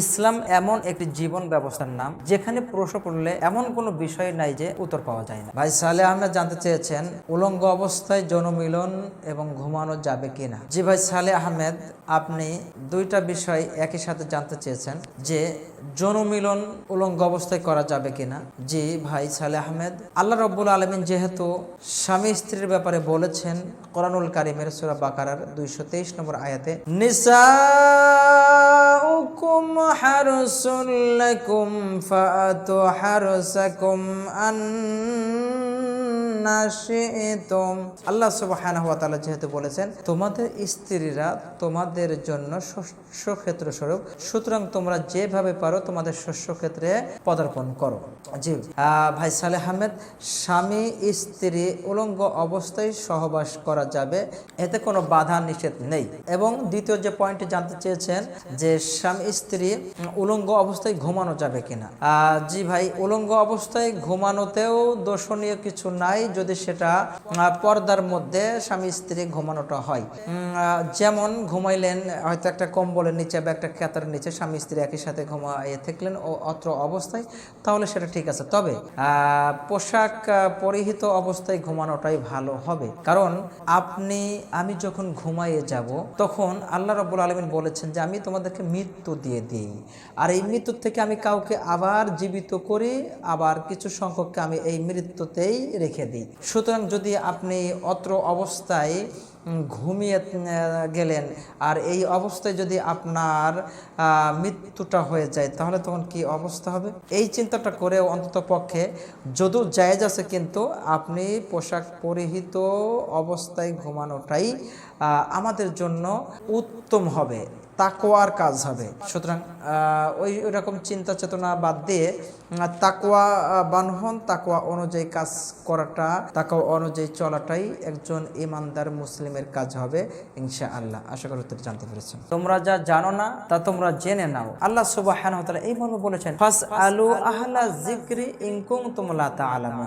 ইসলাম এমন একটি জীবন ব্যবস্থার নাম, যেখানে প্রশ্ন করলে এমন কোনো বিষয় নাই যে উত্তর পাওয়া যায় না। ভাই সালে আহমেদ জানতে চেয়েছেন, উলঙ্গ অবস্থায় জনমিলন এবং ঘুমানো যাবে কিনা। জি ভাই সালে আহমেদ, আপনি দুইটা বিষয় একই সাথে জানতে চেয়েছেন, যে জনমিলন উলঙ্গ অবস্থায় করা যাবে কিনা। জি ভাই সালে আহমেদ, আল্লাহ রব্বুল আলমিন যেহেতু স্বামী স্ত্রীর ব্যাপারে বলেছেন, কোরআনুল কারিমের সুরা বাকারার দুইশো তেইশ নম্বর আয়াতে নিসাউকুম হারসুল লাকুম ফাতু হারসাকুম আন্নাশিতুম আল্লাহ সুবহানাহু ওয়া যেহেতু বলেছেন, তোমাদের স্ত্রীরা তোমাদের জন্য শস্য ক্ষেত্র স্বরূপ সুতরাং তোমরা যেভাবে পারো তোমাদের শস্য ক্ষেত্রে পদার্পণ করো। জি ভাই সালেহ আহমেদ, স্বামী, স্ত্রী, উলঙ্গ অবস্থায় সহবাস করা যাবে, এতে কোনো বাধা নিষেধ নেই। এবং দ্বিতীয় যে পয়েন্টটি জানতে চেয়েছেন যে স্বামী, স্ত্রী, উলঙ্গ অবস্থায় ঘুমানো যাবে কিনা। জি ভাই, উলঙ্গ অবস্থায় ঘুমানোতেও দর্শনীয় কিছু নাই যদি সেটা পর্দার মধ্যে স্বামী স্ত্রী ঘুমানোটা হয়। যেমন ঘুমাইলেন, হয়তো একটা কম্বলের নিচে বা একটা ক্যাতার নিচে স্বামী স্ত্রী একই সাথে ঘুমাইয়ে থাকলেন ও অত্র অবস্থায়, তাহলে সেটা ঠিক আছে। তবে পোশাক পরিহিত অবস্থায় ঘুমানোটাই ভালো হবে। কারণ আপনি, আমি যখন ঘুমাইয়ে যাব, তখন আল্লাহ রব্বুল আলমিন বলেছেন যে, আমি তোমাদেরকে মৃত্যু দিয়ে দিই। আর এই মৃত্যুর থেকে আমি কাউকে আবার জীবিত করি, আবার কিছু সংখ্যককে আমি এই মৃত্যুতেই রেখে দিই। সুতরাং যদি আপনি অত্র অবস্থায় ঘুমিয়ে গেলেন। আর এই অবস্থায় যদি আপনার মৃত্যুটা হয়ে যায়, তাহলে তখন কি অবস্থা হবে? এই চিন্তাটা করে অন্তত পক্ষে যদিও জায়েজ আছে, কিন্তু আপনি পোশাক পরিহিত অবস্থায় ঘুমানোটাই আমাদের জন্য উত্তম হবে তাকোয়ার কাজ হবে। সুতরাং ওই রকম চিন্তা চেতনা বাদ দিয়ে তাকোয়া বানহন তাকোয়া অনুযায়ী কাজ করাটা তাকোয়া অনুযায়ী চলাটাই একজন ইমানদার মুসলিমের কাজ হবে ইনশা আল্লাহ আশা করি উত্তর জানতে পেরেছেন। তোমরা যা জানো না তা তোমরা জেনে নাও। আল্লাহ সুবাহ এই মর্মে বলেছেন ফাস আলু আহলা জিক্রি ইনকুম তোমলা তা আলামান